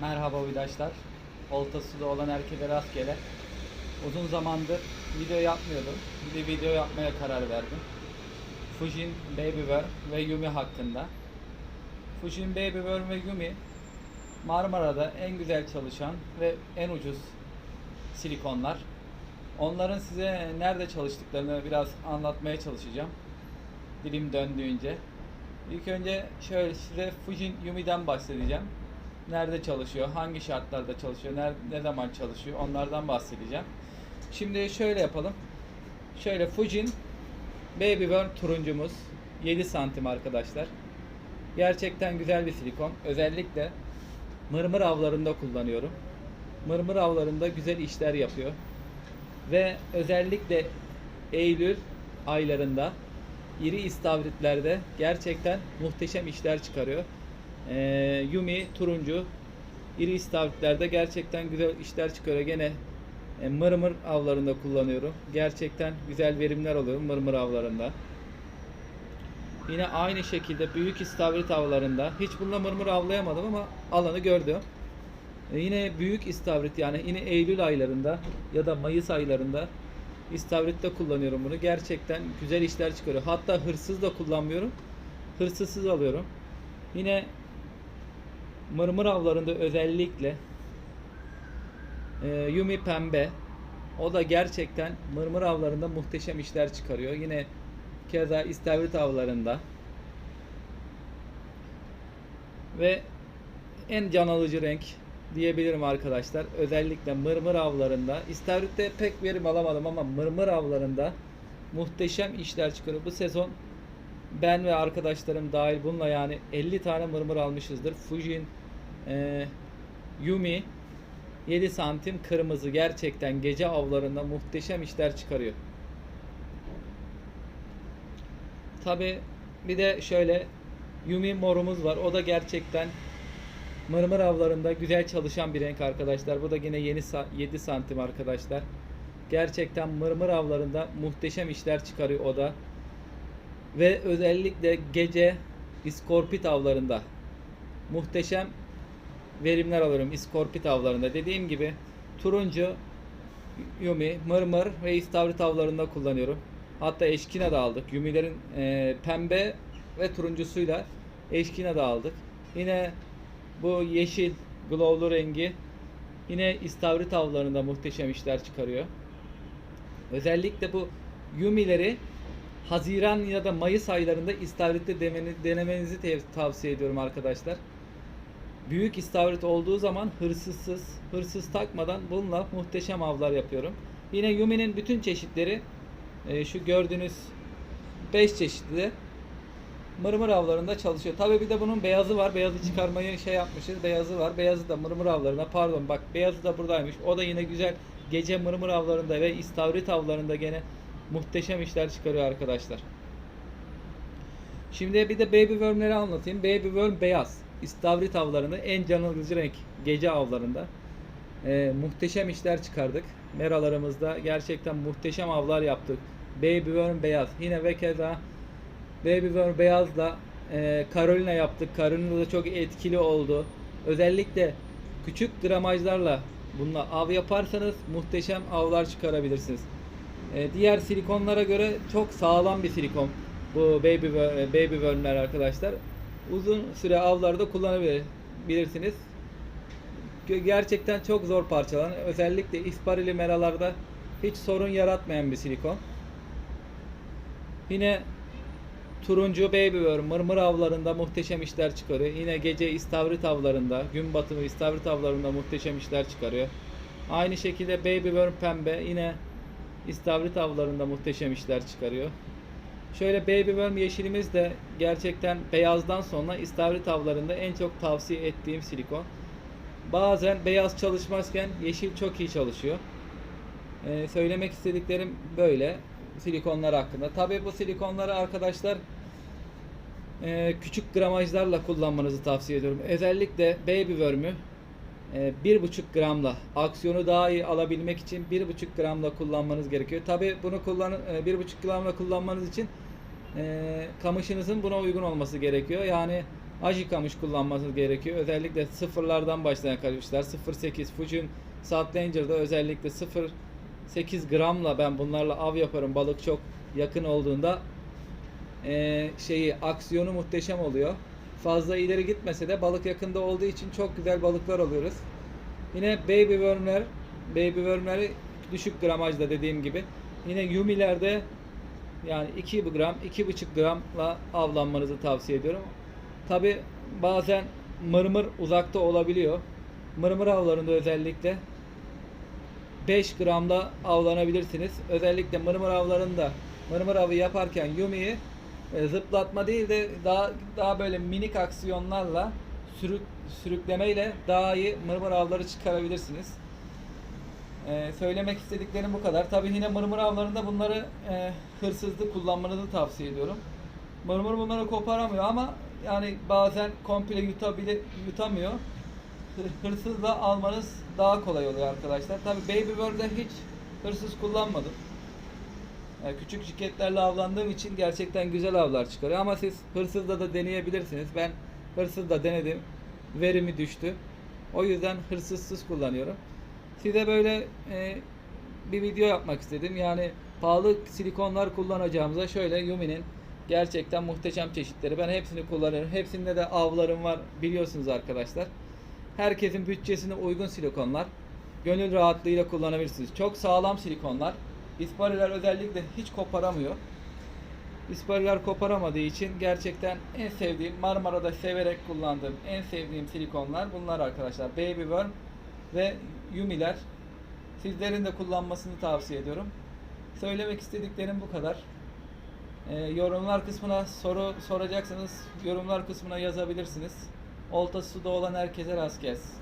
Merhaba vidaşlar. Oltası da olan herkese rastgele. Uzun zamandır video yapmıyordum. Bir de video yapmaya karar verdim. Fujin Babywear ve Yumi hakkında. Fujin Babywear ve Yumi Marmara'da en güzel çalışan ve en ucuz silikonlar. Onların size nerede çalıştıklarını biraz anlatmaya çalışacağım. Dilim döndüğünce. İlk önce şöyle size Fujin Yumi'den bahsedeceğim. Nerede çalışıyor, hangi şartlarda çalışıyor, ner- ne zaman çalışıyor onlardan bahsedeceğim. Şimdi şöyle yapalım. Şöyle Fujin Baby Burn turuncumuz 7 santim arkadaşlar. Gerçekten güzel bir silikon. Özellikle mırmır avlarında kullanıyorum. Mırmır avlarında güzel işler yapıyor. Ve özellikle Eylül aylarında iri istavritlerde gerçekten muhteşem işler çıkarıyor. Ee, Yumi turuncu iri istavritlerde gerçekten güzel işler çıkarıyor. Gene e, mırmır avlarında kullanıyorum. Gerçekten güzel verimler alıyorum mırmır avlarında. Yine aynı şekilde büyük istavrit avlarında hiç bununla mırmır avlayamadım ama alanı gördüm. E, yine büyük istavrit yani yine Eylül aylarında ya da Mayıs aylarında istavritte kullanıyorum bunu. Gerçekten güzel işler çıkarıyor. Hatta hırsız da kullanmıyorum. Hırsızsız alıyorum. Yine mırmır avlarında özellikle e, Yumi pembe o da gerçekten mırmır avlarında muhteşem işler çıkarıyor. Yine keza istavrit avlarında ve en can alıcı renk diyebilirim arkadaşlar. Özellikle mırmır avlarında. İstavritte pek verim alamadım ama mırmır avlarında muhteşem işler çıkarıyor. Bu sezon ben ve arkadaşlarım dahil bununla yani 50 tane mırmır almışızdır. Fujin e, Yumi 7 santim kırmızı gerçekten gece avlarında muhteşem işler çıkarıyor. Tabi bir de şöyle Yumi morumuz var. O da gerçekten mırmır avlarında güzel çalışan bir renk arkadaşlar. Bu da yine yeni sa- 7 santim arkadaşlar. Gerçekten mırmır avlarında muhteşem işler çıkarıyor o da. Ve özellikle gece iskorpit avlarında muhteşem verimler alıyorum iskorpit avlarında. Dediğim gibi turuncu, yumi, mırmır ve istavrit avlarında kullanıyorum. Hatta eşkina da aldık. Yumilerin e, pembe ve turuncusuyla eşkina da aldık. Yine bu yeşil glowlu rengi yine istavrit avlarında muhteşem işler çıkarıyor. Özellikle bu yumileri Haziran ya da Mayıs aylarında istavritte denemenizi tavsiye ediyorum arkadaşlar. Büyük istavrit olduğu zaman hırsızsız, hırsız takmadan bununla muhteşem avlar yapıyorum. Yine Yumi'nin bütün çeşitleri e, şu gördüğünüz 5 çeşitli mırmır avlarında çalışıyor. Tabi bir de bunun beyazı var. Beyazı çıkarmayı şey yapmışız. Beyazı var. Beyazı da mırmır avlarında. Pardon bak beyazı da buradaymış. O da yine güzel gece mırmır avlarında ve istavrit avlarında gene muhteşem işler çıkarıyor arkadaşlar. Şimdi bir de baby worm'leri anlatayım. Baby worm beyaz. İstavrit avlarında en can alıcı renk gece avlarında. Ee, muhteşem işler çıkardık. Meralarımızda gerçekten muhteşem avlar yaptık. Baby worm beyaz. Yine ve keza Baby Worm beyazla e, Carolina yaptık. Carolina da çok etkili oldu. Özellikle küçük gramajlarla bununla av yaparsanız muhteşem avlar çıkarabilirsiniz. E, diğer silikonlara göre çok sağlam bir silikon bu baby e, baby worm'ler arkadaşlar. Uzun süre avlarda kullanabilirsiniz. Ge- Gerçekten çok zor parçalan. Özellikle isparili meralarda hiç sorun yaratmayan bir silikon. Yine Turuncu baby worm mırmır avlarında muhteşem işler çıkarıyor. Yine gece istavrit avlarında, gün batımı istavrit avlarında muhteşem işler çıkarıyor. Aynı şekilde baby worm pembe yine istavrit avlarında muhteşem işler çıkarıyor. Şöyle baby worm yeşilimiz de gerçekten beyazdan sonra istavrit avlarında en çok tavsiye ettiğim silikon. Bazen beyaz çalışmazken yeşil çok iyi çalışıyor. Ee, söylemek istediklerim böyle silikonlar hakkında. Tabi bu silikonları arkadaşlar e, küçük gramajlarla kullanmanızı tavsiye ediyorum. Özellikle baby worm'ü 1,5 gramla aksiyonu daha iyi alabilmek için 1,5 gramla kullanmanız gerekiyor. Tabi bunu kullan e, 1,5 gramla kullanmanız için e, kamışınızın buna uygun olması gerekiyor. Yani Ajikamış kullanması gerekiyor. Özellikle sıfırlardan başlayan kalorifer 0.8 Fujin Salt Ranger'da özellikle 0.8 gramla ben bunlarla av yaparım. Balık çok yakın olduğunda eee, şeyi aksiyonu muhteşem oluyor. Fazla ileri gitmese de balık yakında olduğu için çok güzel balıklar alıyoruz. Yine baby wormler, baby wormleri düşük gramajda dediğim gibi. Yine yumilerde yani 2 gram, 2,5 gramla avlanmanızı tavsiye ediyorum. Tabi bazen mırmır uzakta olabiliyor. Mırmır avlarında özellikle 5 gramda avlanabilirsiniz. Özellikle mırmır avlarında mırmır avı yaparken yumiyi e, zıplatma değil de daha daha böyle minik aksiyonlarla sürük sürüklemeyle daha iyi mırmır avları çıkarabilirsiniz. Ee, söylemek istediklerim bu kadar. Tabii yine mırmır avlarında bunları e, hırsızlı kullanmanızı tavsiye ediyorum. Mırmır bunları koparamıyor ama yani bazen komple yutabile, yutamıyor. Hı- Hırsızla almanız daha kolay oluyor arkadaşlar. Tabii Baby Bird'de hiç hırsız kullanmadım. Yani küçük jiketlerle avlandığım için gerçekten güzel avlar çıkarıyor ama siz hırsızla da deneyebilirsiniz. Ben hırsızla denedim. Verimi düştü. O yüzden hırsızsız kullanıyorum. Size böyle e, bir video yapmak istedim. Yani pahalı silikonlar kullanacağımıza şöyle Yumi'nin gerçekten muhteşem çeşitleri. Ben hepsini kullanıyorum. Hepsinde de avlarım var biliyorsunuz arkadaşlar. Herkesin bütçesine uygun silikonlar. Gönül rahatlığıyla kullanabilirsiniz. Çok sağlam silikonlar. İspariler özellikle hiç koparamıyor. İspariler koparamadığı için gerçekten en sevdiğim Marmara'da severek kullandığım en sevdiğim silikonlar bunlar arkadaşlar. Baby Worm ve Yumi'ler. Sizlerin de kullanmasını tavsiye ediyorum. Söylemek istediklerim bu kadar. Ee, yorumlar kısmına soru soracaksanız yorumlar kısmına yazabilirsiniz. Oltası suda olan herkese rast gelsin.